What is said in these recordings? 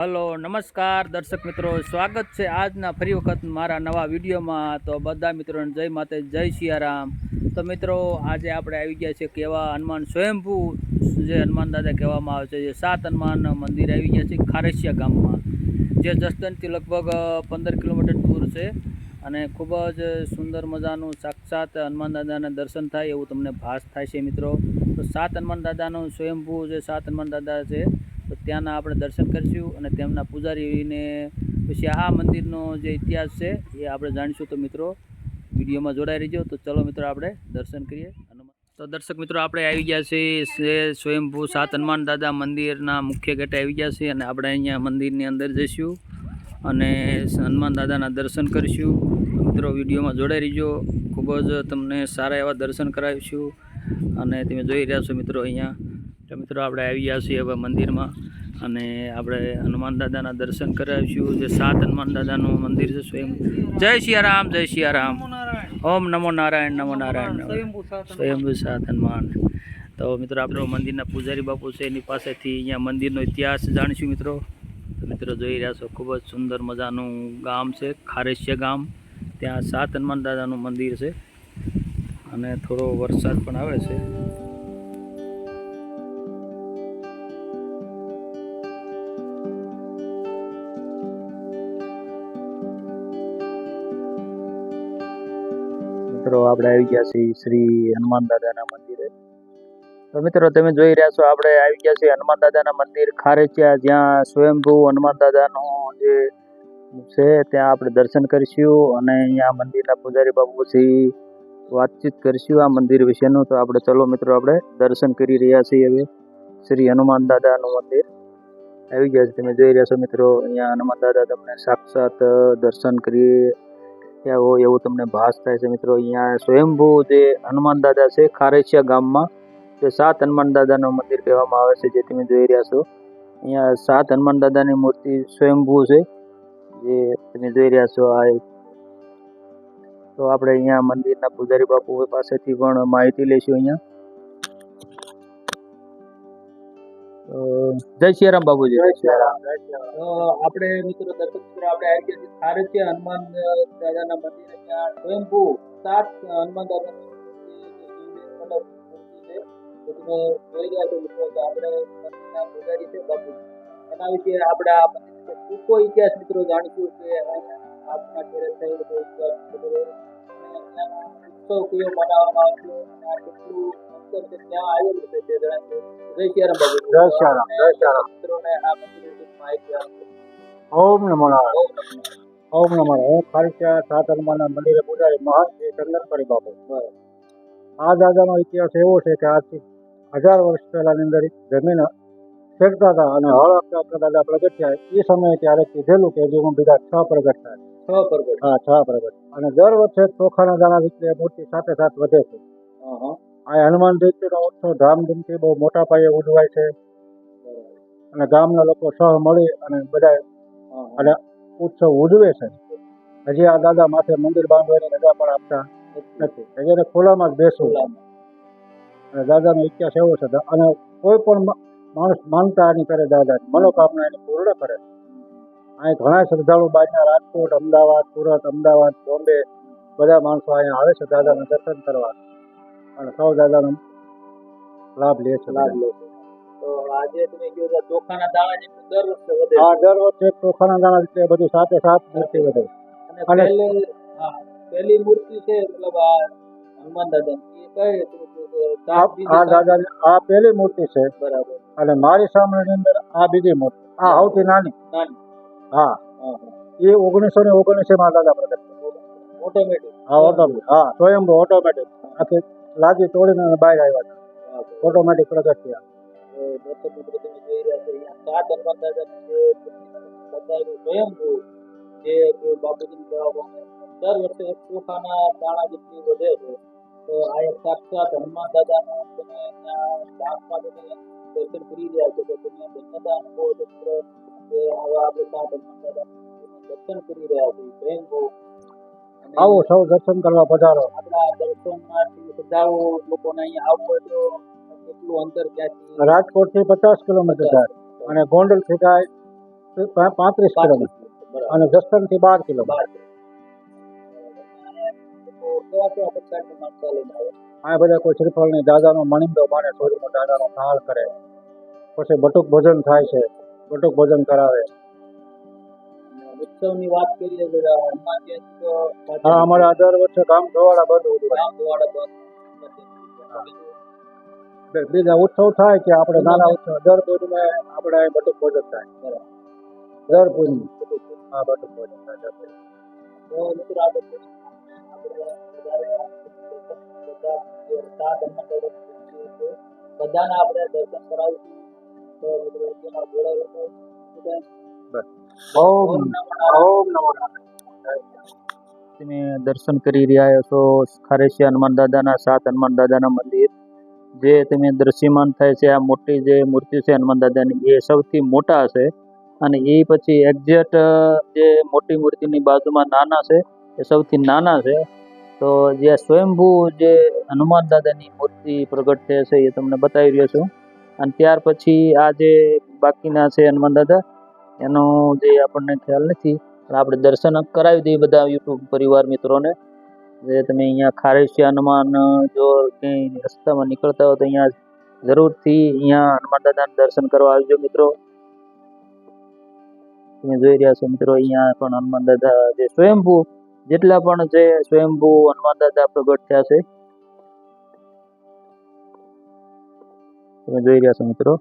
Hello, નમસ્કાર દર્શક મિત્રો, સ્વાગત છે આજના ફરી વખત મારા નવા વિડીયોમાં. તો બધા મિત્રોને જય માતે જય સિયારામ તો મિત્રો, આજે આપણે આવી ગયા છે કેવા હનુમાન સ્વયંભૂ, જે હનુમાન દાદા કહેવામાં આવે છે, જે સાત હનુમાન મંદિર આવી ગયા છે ખારેશિયા ગામમાં, જે જસદનથી લગભગ પંદર કિલોમીટર દૂર છે. અને ખૂબ જ સુંદર મજાનું સાક્ષાત હનુમાન દાદાના દર્શન થાય એવું તમને ભાસ થાય છે મિત્રો. તો સાત હનુમાન દાદાનું સ્વયંભૂ જે સાત હનુમાન દાદા છે તો ત્યાંના આપણે દર્શન કરીશું અને તેમના પૂજારીને પછી આ મંદિરનો જે ઇતિહાસ છે એ આપણે જાણીશું. તો મિત્રો, વિડીયોમાં જોડાઈ રહીજો. તો ચલો મિત્રો, આપણે દર્શન કરીએ. તો દર્શક મિત્રો, આપણે આવી ગયા છીએ સ્વયંભૂ સાત હનુમાન દાદા મંદિરના મુખ્ય ગેટે આવી ગયા છીએ અને આપણે અહીંયા મંદિરની અંદર જઈશું અને હનુમાન દાદાના દર્શન કરીશું. મિત્રો, વિડીયોમાં જોડાઈ રહીજો. ખૂબ જ તમને સારા એવા દર્શન કરાવીશું અને તમે જોઈ રહ્યા છો મિત્રો અહીંયા. તો મિત્રો, આપણે આવી ગયા છીએ હવે મંદિરમાં. અને આપણે હનુમાન દાદાના દર્શન કરાવીશું. જે સાત હનુમાન દાદાનું મંદિર છે સ્વયં. જય સિયારામ જય સિયારામ ઓમ નમો નારાયણ નમો નારાયણ સ્વયંભૂ સાત હનુમાન. તો મિત્રો, આપણે મંદિરના પૂજારી બાપુ છે, એની પાસેથી અહીંયા મંદિરનો ઇતિહાસ જાણીશું મિત્રો. મિત્રો, જોઈ રહ્યા છો, ખૂબ જ સુંદર મજાનું ગામ છે, ખારેશિયા ગામ. ત્યાં સાત હનુમાન દાદાનું મંદિર છે. અને થોડો વરસાદ પણ આવે છે. મિત્રો, આપણે આવી ગયા છીએ શ્રી હનુમાન દાદાના મંદિરે. તો મિત્રો, તમે જોઈ રહ્યા છો, આપણે આવી ગયા છીએ હનુમાન દાદાના મંદિર ખારેચિયા, જ્યાં સ્વયંભૂ હનુમાન દાદાનું જે છે, ત્યાં આપણે દર્શન કરીશું અને અહીંયા મંદિરના પૂજારી બાપુથી વાતચીત કરીશું આ મંદિર વિશેનું. તો આપણે ચલો મિત્રો, આપણે દર્શન કરી રહ્યા છીએ હવે શ્રી હનુમાન દાદાનું મંદિર. આવી ગયા છે, તમે જોઈ રહ્યા છો મિત્રો, અહીંયા હનુમાન દાદા તમને સાક્ષાત દર્શન કરી હોય એવું તમને ભાસ થાય છે મિત્રો. અહીંયા સ્વયંભૂ જે હનુમાન દાદા છે ખારેશિયા ગામમાં, જે સાત હનુમાન દાદાનું મંદિર કહેવામાં આવે છે જે તમે જોઈ રહ્યા છો. અહીંયા સાત હનુમાન દાદાની મૂર્તિ સ્વયંભૂ છે, જે તમે જોઈ રહ્યા છો આ તો આપણે અહીંયા મંદિરના પૂજારી બાપુ પાસેથી પણ માહિતી લઈશું અહીંયા. જય સિયારામ બાબુજી. આપણે મિત્રો દર્શક મિત્રો, આપણે આવી ગયા છીએ ખારેચિયા હનુમાન દાદાના મંદિર. ત્યાં સ્વયંભૂ સાત હનુમાન દાદાની મૂર્તિ છે એના વિશે આપણે આ ટૂંકો ઇતિહાસ મિત્રો જાણીશું કે આપના ઘેરે થયેલો ઉત્સવ કયો મનાવવામાં આવ્યો અને આ કેટલું વિશે ઓમ નમો ઓમ નમો હું ખારીચા સાત હનુમાનના મંદિરે પૂજારી મહાન ચંદનપરી બાપુ. આ દાદાનો ઇતિહાસ એવો છે કે આજથી હજાર વર્ષ પહેલાની અંદર જમીન ફેરતા હતા અને હળ આપતા દાદા પ્રગટ થયા. એ સમયે ત્યારે કીધેલું કે હજી હું બીજા છ પ્રગટ થાય છ. પ્રગટ. હા છ પ્રગટ. અને દર વર્ષે ચોખાના દાણા રીતે મૂર્તિ સાથે સાથ વધે છે. આ હનુમાન જયંતિનો ઉત્સવ ધામધૂમથી બહુ મોટા પાયે ઉજવાય છે. અને ગામના લોકો સહ મળી અને બધા અને ઉત્સવ ઉજવે છે. હજી આ દાદા માથે મંદિર બાંધવાની રજા પણ આપતા નથી. હજી એને ખુલ્લામાં જ બેસવું અને દાદાનો ઇતિહાસ એવો છે અને કોઈ પણ માણસ માનતા નહીં કરે દાદા મનોકામના એની પૂર્ણ કરે અહીં ઘણા શ્રદ્ધાળુ બહારના રાજકોટ, અમદાવાદ, સુરત, અમદાવાદ, બોમ્બે બધા માણસો અહીંયા આવે છે દાદાના દર્શન કરવા. અને સૌ દાદાનો લાભ લે છે લાભ લે છે. તો આજે તમે કહ્યું ચોખાના દાણા જેટલું દર વર્ષે વધે આ દર વર્ષે ચોખાના દાણા રીતે બધું સાથે સાથ. મૂર્તિ વધે. અને હા પહેલી મૂર્તિ છે મતલબ આ હનુમાન દાદા એ કઈ આ સાત આ સાત- દાદાની આ પહેલી મૂર્તિ છે. બરાબર. અને મારી સામે અંદર આ બીજી મૂર્તિ. આ સૌથી નાની. નાની. હા. હા હા. એ ઓગણીસો ને ઓગણીસે માં દાદા પ્રગટ ઓટોમેટિક હા ઓટોમેટિક હા સ્વયંભૂ ઓટોમેટિક આખી લાદી તોડીને અને બહાર આવ્યા હતા. ઓટોમેટિક પ્રગટ થયા છો જે બાપુજી દર વર્ષે એક ચોખાના દાણા જેટલી વધે છે તો આ એક સાક્ષાત હનુમાન દાદાનું તમે ડાકમાં તમે દર્શન કરી રહ્યા છો તો તમે ધન્યતા અનુભવો છો કે આવા આપણે સાત હનુમાન દાદાનું દર્શન કરી રહ્યા સ્વયંભૂ અને આવો સૌ દર્શન કરવા પધારો. રાજકોટથી પચાસ કિલોમીટર થાય અને ગોંડલથી થાય પાંત્રીસ કિલોમીટર. અને અને જસદણથી બાર કિલોમીટર. આ બધા કોઈ દાદા નો મણિંદો માને સોરીનો દાદાનો થાળ કરે. પછી બટુક ભોજન થાય છે બટુક ભોજન કરાવે. ઉત્સવની વાત કરીએ તો હા અમારે અઢાર વર્ષે ગામ ધોવાડા બંધ હતું ગામ ધોવાડા બંધ બીજા ઉત્સવ થાય કે આપણે નાના ઉત્સવ દર પૂર્ણિમે આપણે બટુક ભોજન થાય. દર પૂર્ણિમે હા બટુક ભોજન થાય. તો મિત્રો આપણે બધાને આપણે દર્શન કરાવીશું તો મિત્રો જોડાયેલો ઓમ ઓમ નમો. તમે દર્શન કરી રહ્યા છો ખારેશિયા હનુમાન દાદાના સાત હનુમાન દાદાના મંદિર. જે તમે દ્રશ્યમાન થાય છે આ મોટી જે મૂર્તિ છે હનુમાન દાદાની એ સૌથી મોટા છે. અને એ પછી એક્ઝેક્ટ જે મોટી મૂર્તિની બાજુમાં નાના છે એ સૌથી નાના છે. તો જે સ્વયંભૂ જે હનુમાન દાદાની મૂર્તિ પ્રગટ થયા છે એ તમને બતાવી રહ્યો છું. અને ત્યાર પછી આ જે બાકીના છે હનુમાન દાદા એનો જે આપણને ખ્યાલ નથી, પણ આપણે દર્શન કરાવી દઈએ બધા યુટ્યુબ પરિવાર મિત્રોને. જે તમે અહીંયા ખારેશિયા હનુમાન જો કંઈ રસ્તામાં નીકળતા હો તો અહીંયા જરૂરથી અહીંયા હનુમાન દાદાના દર્શન કરવા આવજો મિત્રો. તમે જોઈ રહ્યા છો મિત્રો, અહીંયા પણ હનુમાન દાદા જે સ્વયંભૂ, જેટલા પણ જે સ્વયંભૂ હનુમાન દાદા પ્રગટ થયા છે. તમે જોઈ રહ્યા છો મિત્રો.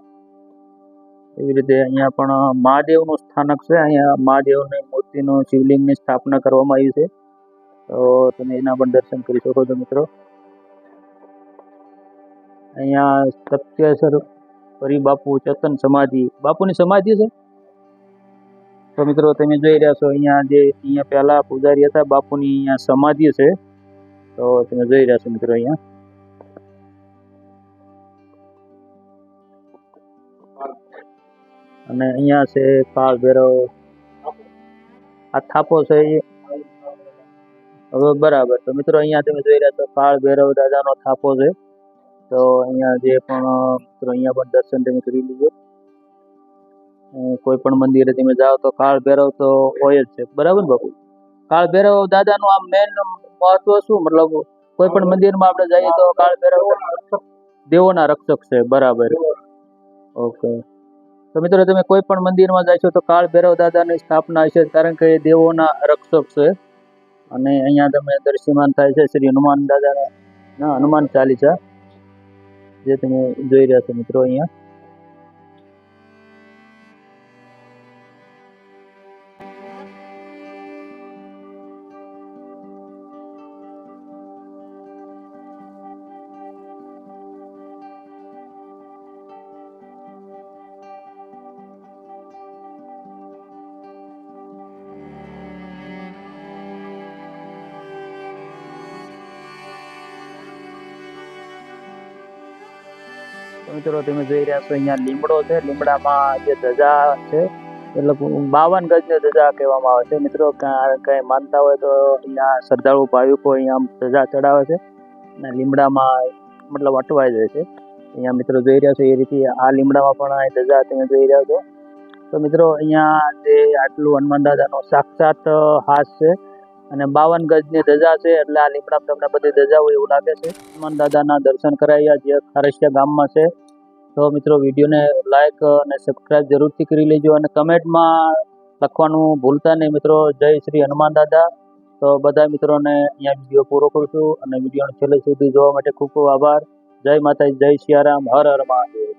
એવી રીતે અહીંયા પણ મહાદેવનું સ્થાનક છે. અહીંયા મહાદેવની મૂર્તિનું શિવલિંગની સ્થાપના કરવામાં આવી છે. તો તમે એના પણ દર્શન કરી શકો છો મિત્રો. અહીંયા સત્યસર પરી બાપુ ચેતન સમાધિ. બાપુની સમાધિ છે? તો મિત્રો તમે જોઈ રહ્યા છો, અહીંયા જે, અહીંયા પહેલા પૂજારી હતા, બાપુની અહીંયા સમાધિ છે. તો તમે જોઈ રહ્યા છો મિત્રો અહીંયા. અને અહીંયા છે કાળ ભેરવ. આ થાપો છે હવે બરાબર. તો મિત્રો અહીંયા તમે જોઈ રહ્યા છો કાળ ભેરવ દાદાનો થાપો છે. તો અહીંયા જે પણ, મિત્રો અહીંયા પણ દર્શન તમે કરી લીધો. કોઈ પણ મંદિરે તમે જાઓ તો કાળ ભેરવ તો હોય જ છે. બરાબર ને બાપુ? કાળ ભેરવ દાદાનું આમ મેન મહત્વ શું? મતલબ કોઈ પણ મંદિરમાં આપણે જઈએ તો કાળ ભેરવ દેવોના રક્ષક છે. બરાબર. ઓકે. તો મિત્રો, તમે કોઈ પણ મંદિરમાં જશો તો કાળ ભૈરવ દાદાની સ્થાપના હશે કારણ કે એ દેવોના રક્ષક છે. અને અહીંયા તમે દર્શ્યમાન થાય છે શ્રી હનુમાન દાદાના હનુમાન ચાલીસા, જે તમે જોઈ રહ્યા છો મિત્રો અહીંયા. મિત્રો તમે જોઈ રહ્યા છો, અહીંયા લીમડો છે. લીમડામાં જે ધજા છે, એટલે બાવન ગજની ધજા કહેવામાં આવે છે. મિત્રો કંઈ માનતા હોય તો અહીંયા શ્રદ્ધાળુ ભાવિકો અહીંયા ધજા ચડાવે છે અને લીમડામાં મતલબ અટવાઈ જાય છે. અહીંયા મિત્રો જોઈ રહ્યા છો, એ રીતે આ લીમડામાં પણ આ ધજા તમે જોઈ રહ્યા છો. તો મિત્રો, અહીંયા જે આટલું હનુમાન દાદાનો સાક્ષાત હાથ છે અને બાવન ગજની ધજા છે, એટલે આ લીમડા તમને બધી ધજા હોય એવું લાગે છે. હનુમાન દાદાના દર્શન કરાવ્યા જે ખારસિયા ગામમાં છે. તો મિત્રો, વિડીયોને લાઇક અને સબસ્ક્રાઇબ જરૂરથી કરી લેજો અને કમેન્ટમાં લખવાનું ભૂલતા નહીં મિત્રો. જય શ્રી હનુમાન દાદા. તો બધા મિત્રોને અહીંયા વીડિયો પૂરો કરું છું અને વિડીયોને છેલ્લે સુધી જોવા માટે ખૂબ ખૂબ આભાર. જય માતાજી, જય સિયારામ હર હર મહાદેવ.